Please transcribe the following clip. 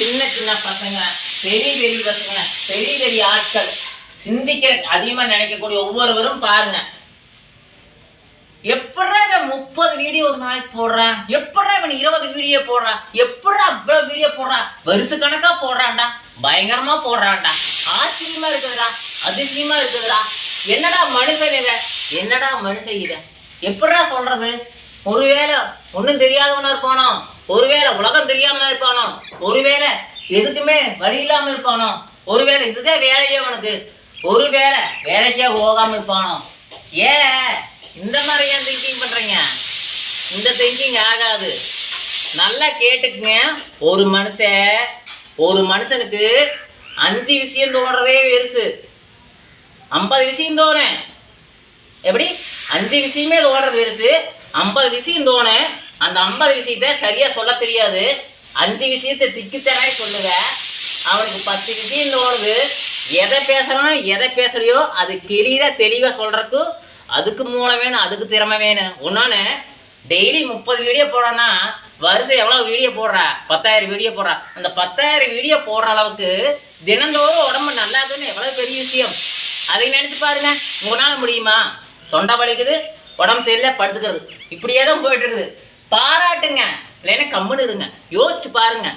சின்ன சின்ன பசங்க பெரிய பெரிய பசங்க பெரிய பெரிய ஆட்கள். சிந்திக்கிற அதிகமா நினைக்கக்கூடிய ஒவ்வொருவரும் பாருங்க. எப்படா இவன் முப்பது வீடியோ ஒரு நாளைக்கு போடுறான் எப்படா இவன் இருபது வீடியோ போடுறான் எப்படா இவ்வளவு வீடியோ போடுறான் வருஷ கணக்கா போடுறான்டா. பயங்கரமா போடுறான்டா. ஆச்சரியமா இருக்குதுடா. அதிசயமா இருக்குதுடா. என்னடா மனுஷன் இவன்? என்னடா மனுஷன் இவன்? எப்படா சொல்றது? ஒருவேளை ஒன்றும் தெரியாதவனா இருப்பானோ? ஒருவேளை உலகம் தெரியாமலா இருப்பானோ? ஒருவேளை எதுக்குமே வழி இல்லாம இருப்பானோ? ஒருவேளை இதுதான் வேலையே அவனுக்கு. ஒருவேளை வேலைக்கே போகாம இருப்பானோ? ஏன் இந்த மாதிரி ஏன் திங்கிங் பண்றீங்க? இந்த திங்கிங் ஆகாது. நல்லா கேட்டுக்குங்க. ஒரு மனுஷன் ஒரு மனுஷனுக்கு அஞ்சு விஷயம் தோன்றதே பெருசு ஐம்பது விஷயம் தோணும். எப்படி? அஞ்சு விஷயமே ஓடுறது பெருசு. ஐம்பது விஷயம் தோணும் அந்த ஐம்பது விஷயத்த சரியா சொல்ல தெரியாது. அஞ்சு விஷயத்தை திக்குத்தராய் சொல்லுங்க அவனுக்கு பத்து விஷயம் தோணுது எதை பேசுறானோ எதை பேசுறியோ அது கிளியரா தெளிவா சொல்றதுக்கு அதுக்கு மூலம் வேணும் அதுக்கு திறமை வேணும். ஒன்னொன்னு டெய்லி முப்பது வீடியோ போடுறான்னா வருஷம் எவ்வளவு வீடியோ போடுறா? பத்தாயிரம் வீடியோ போடுறா. அந்த பத்தாயிரம் வீடியோ போடுற அளவுக்கு தினந்தோறும் உடம்பு நல்லா இருக்குன்னு எவ்வளவு பெரிய விஷயம். அதை நினைச்சு பாருங்க. உங்களால முடியுமா? தொண்டை வலிக்குது உடம்பு சரியில்லை படுத்துக்கிறது. இப்படியே தான் போயிட்டு இருக்குது. பாராட்டுங்க. இல்லைன்னா கம்முன்னு இருங்க. யோசிச்சு பாருங்க.